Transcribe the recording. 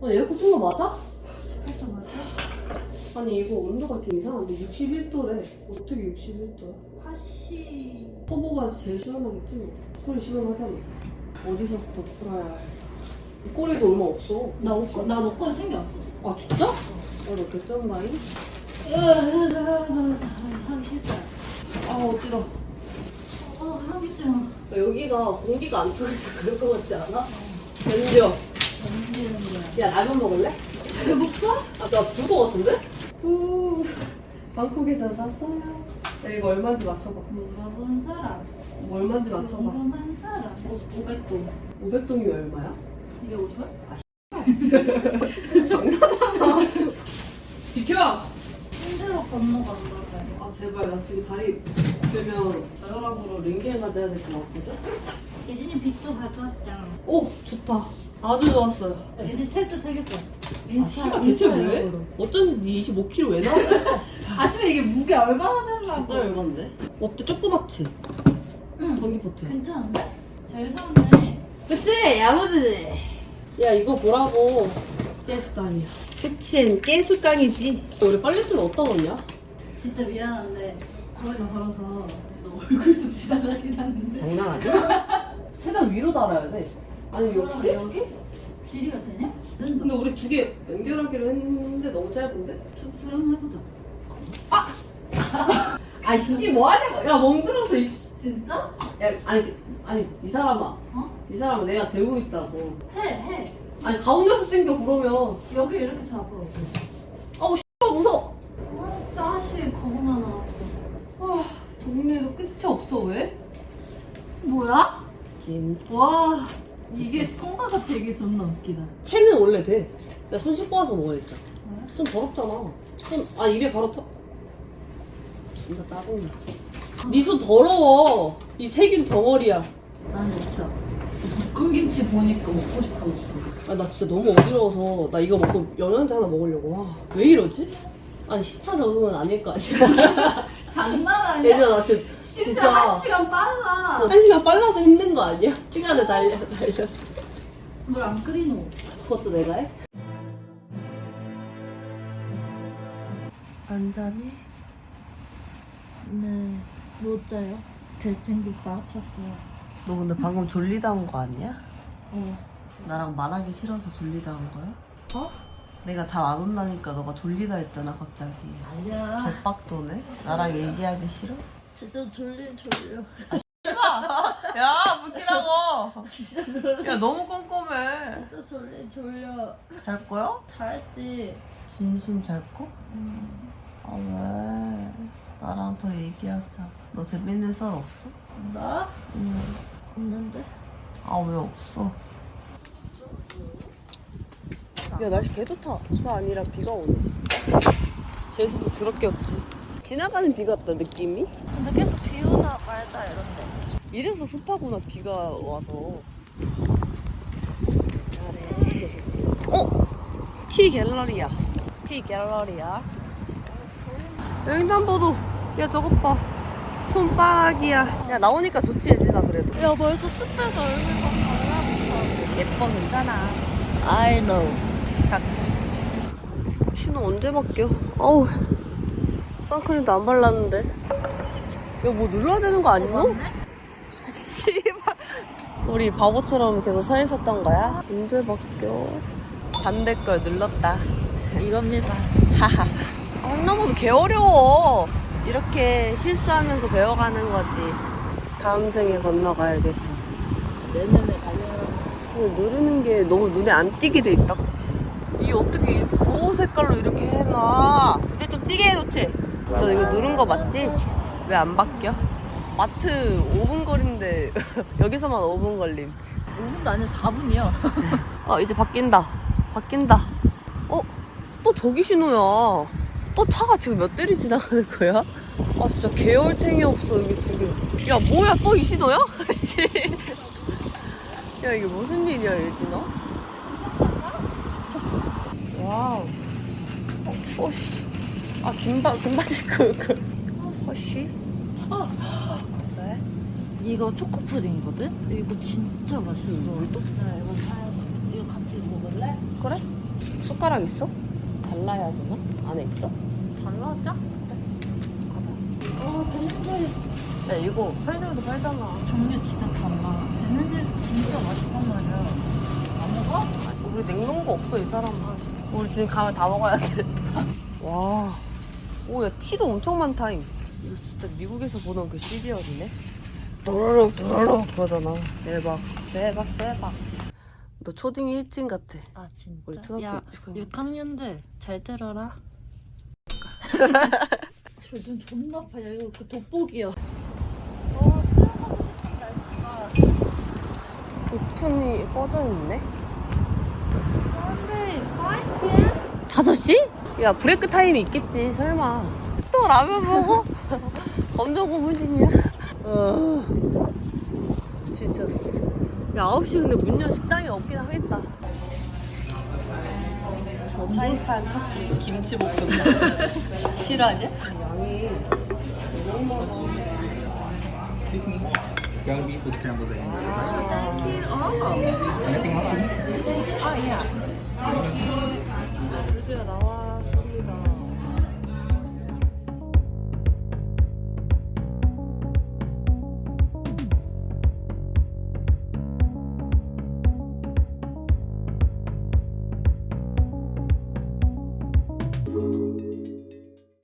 아니 에어컨 튼거 맞아? 살짝 맞아? 아니 이거 온도가 좀 이상한데 61도래 어떻게 61도야? 파시 터보가 제일 시원하겠지 뭐. 소리 시원하잖아 어디서부터 풀어야 할 꼬리도 얼마 없어 나 옷, 나 옷걸이 생겼어 아 진짜? 야너 개쩐다잉? 하기 싫다 아 어지러 아 하기 좀 여기가 공기가 안 통해서 그럴 것 같지 않아? 견뎌 거 야야 라면 먹을래? 배고파? 아나 죽을 것 같은데? 후 방콕에서 샀어요 야 이거 얼마인지 맞춰봐 물어본 사람 뭐 얼마인지 맞춰봐 궁금한 사람 500돈 500동이 얼마야? 250원? 장난하나 비켜! 힘들어 건너간다 아 제발 나 지금 다리 되면 저혈압으로 링겔 맞아야 될 것 같거든? 예진이 빚도 가져왔잖아 오 좋다 아주 좋았어요. 예진 책도 책했어. 아 인스타 씨발 대체 왜? 인스타용으로. 어쩐지 네 25kg 왜 나왔어? 아시면 이게 무게 얼마나 진짜 되려고 열받네. 어때? 조그맣지? 응. 전기포트. 괜찮은데? 잘 샀네. 그치? 야무지지 야 이거 보라고. 깨스깡이야. 색치엔 깨스깡이지. 우리 빨래줄 어디다 넣냐? 진짜 미안한데 거기다 걸어서 너 얼굴 좀 지나가긴 하는데. 장난 아니야? 최대한 위로 달아야 돼 아니 역시 여기? 길이가 되냐? 근데 우리 두 개 연결하기로 했는데 너무 짧은데? 수영 해보자 아이씨 뭐하냐고 야 멍들어서 이씨 진짜? 야 아니 아니 이 사람아 어? 이 사람아 내가 들고 있다고 해 해. 아니 가운데서 당겨 그러면 여기 이렇게 잡아 아우 씨발 무서워 아, 짜식 거구만 아 정리해도 끝이 없어 왜? 뭐야? 김 와 이게 통과가 되게 존나 웃기다 캔은 원래 돼. 야, 손 씻고 와서 먹어야겠다. 왜? 손 더럽잖아. 손, 아, 입에 바로 터. 존나 따봉이야. 네손 더러워. 이 세균 덩어리야. 난 진짜 저 볶음김치 보니까 먹고 싶어졌어 아, 나 진짜 너무 어지러워서 나 이거 먹고 영양제 하나 먹으려고. 와, 왜 이러지? 아니, 시차 적응은 아닐 거 아니야. 장난 아니야? 얘들아, 나 진짜. 진짜 한 시간 빨라 한 시간 빨라서 힘든 거 아니야? 시간을 달려, 달렸어. 물 안 끓이노 그것도 내가 해? 안 자니? 네, 못 자요. 대챙기 빠쳤어요. 너 근데 방금 졸리다한 거 아니야? 어. 나랑 말하기 싫어서 졸리다한 거야? 어? 내가 잠 안 온다니까 너가 졸리다 했잖아 갑자기 아니야. 개빡도네? 나랑 얘기하기 싫어? 진짜 졸려 졸려. 야 웃기라고 야 너무 꼼꼼해 진짜 졸려 졸려. 잘 거야? 잘지. 진심 잘 거? 음. 아 왜? 나랑 더 얘기하자 너 재밌는 썰 없어? 나? 응. 없는데? 아 왜 없어? 야 날씨 개 좋다. 가 아니라 비가 오네. 재수도 더럽게 없지. 지나가는 비 같다 느낌이. 근데 계속 비 오다 말다 이런데. 이래서 습하구나 비가 와서. 잘해. 어? 티 갤러리야. 티 갤러리야. 횡단보도. 야 저것 봐. 손바닥이야. 야 나오니까 좋지 예진아 그래도. 야 벌써 습해서 얼굴가 달라붙어. 예뻐 괜찮아. I know. 같이. 신호 언제 바뀌어? 어우. 선크림도 안 발랐는데. 이거 뭐 눌러야 되는 거 아니고? 씨발. 우리 바보처럼 계속 서 있었던 거야? 언제 바뀌어? 반대 걸 눌렀다. 이겁니다. 하하. 아, 횡단보도 개 어려워. 이렇게 실수하면서 배워가는 거지. 다음 생에 건너가야겠어. 내년에 근데 누르는 게 너무 눈에 안 띄게 돼 있다, 그치? 이 어떻게 이렇게 보호 색깔로 이렇게 해놔? 이제 좀 띄게 해놓지? 너 이거 누른 거 맞지? 왜 안 바뀌어? 마트 5분 거리인데 여기서만 5분 걸림. 5분도 아니야 4분이야. 어, 이제 바뀐다. 바뀐다. 어? 또 저기 신호야. 또 차가 지금 몇 대리 지나가는 거야? 아, 진짜 개월탱이 없어, 이게 지금. 야, 뭐야, 또 이 신호야? 씨. 야, 이게 무슨 일이야, 예진아? 와우. 어, 추워, 씨. 아, 긴바, 긴바지, 그, 그. 어, 씨. 왜? 이거 초코 푸딩이거든? 이거 진짜 맛있어. 음, 우리도? 나 이거 사야 돼. 이거 같이 먹을래? 그래? 숟가락 있어? 달라야 되나? 안에 있어? 달라져? 가자. 어, 베네젤 야 이거 편의점에서 팔잖아. 종류 진짜 달라. 베네젤 진짜 맛있단 말이야. 안 먹어? 우리 냉동고 없어 이 사람은. 우리 지금 가면 다 먹어야 돼. 와. 오, 야, 티도 엄청 많다. 임. 이거 진짜 미국에서 보던 그 시리얼이네. 도로록, 도로록 그러잖아. 대박, 대박, 대박. 너 초딩 일진 같아. 아 진짜? 우리 초등학교 야 육학년. 6학년들 잘 들어라. 저눈 존나 아파. 야 이거 그 돋보기야. 오픈이 꺼져 있네. 근데 5 5시? 야, 브레이크 타임이 있겠지, 설마. 또 라면 먹어? 검정 고무신이야. 어. 지쳤어. 야, 9시 근데 문연 식당이 없긴 하겠다. 사이판 첫 김치볶음. 실화냐? 양이 너무 많아. Ground beef with scrambled eggs. 아. Anything else? 아 야. 아, 루즈야 나와.